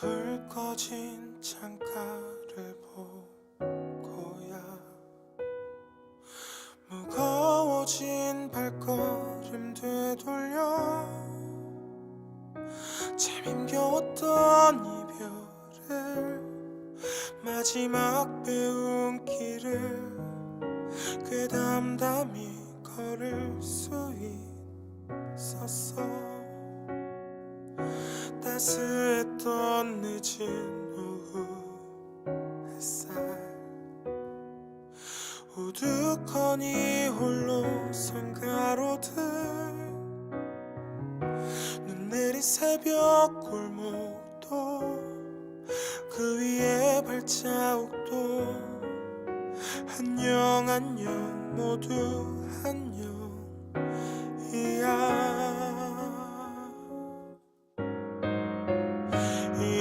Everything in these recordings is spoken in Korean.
불 꺼진 창가를 보고야 무거워진 발걸음 되돌려 참 힘겨웠던 이별을 마지막 배운 길을 꽤 담담히 걸을 수 있었어 따스했던 늦은 오후 햇살. 우두커니 홀로 선 가로등 눈 내린 새벽 골목도 그 위에 발자국도 안녕 안녕 모두 안녕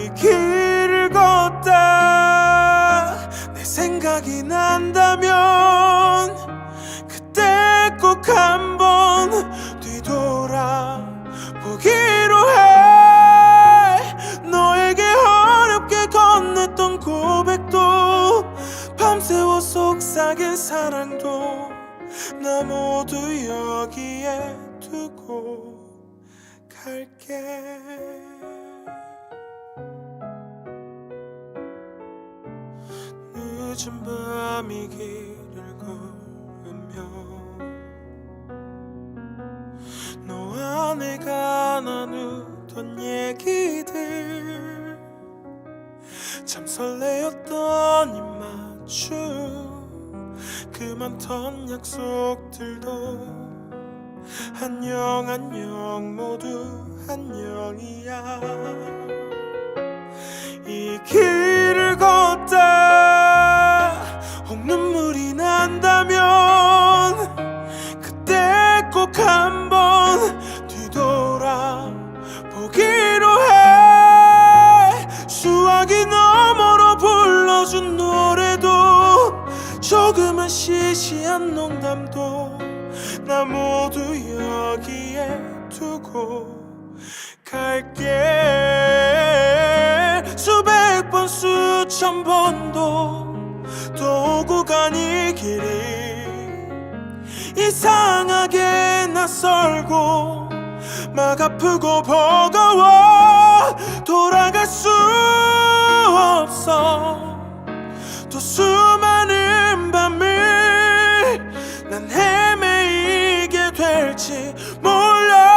이 길을 걷다 내 생각이 난다면 그때 꼭 한번 뒤돌아 보기로 해. 너에게 어렵게 건넸던 고백도 밤새워 속삭인 사랑도 나 모두 여기에 두고 갈게 늦은 밤이 길을 걸으며 너와 내가 나누던 얘기들 참 설레었던 입맞춤 그 많던 약속들도 안녕 안녕 모두 안녕이야. 이 길을 걷 불러준 노래도 조금은 시시한 농담도 나 모두 여기에 두고 갈게. 수백 번 수천 번도 간이 길이 이상하게 낯설고 막 아프고 버거워. 돌아갈 수 없어 또 수많은 밤을 난 헤매이게 될지 몰라.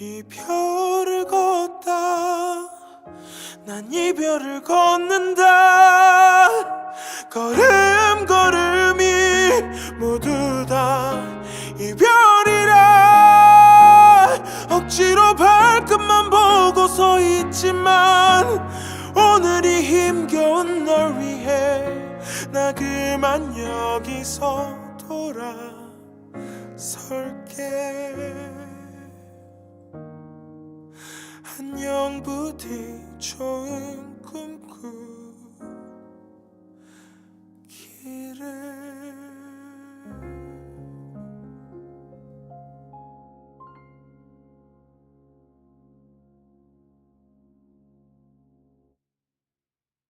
이별을 걷다 난 이별을 걷는다 나 그만 여기서 돌아설게. 안녕 부디 좋은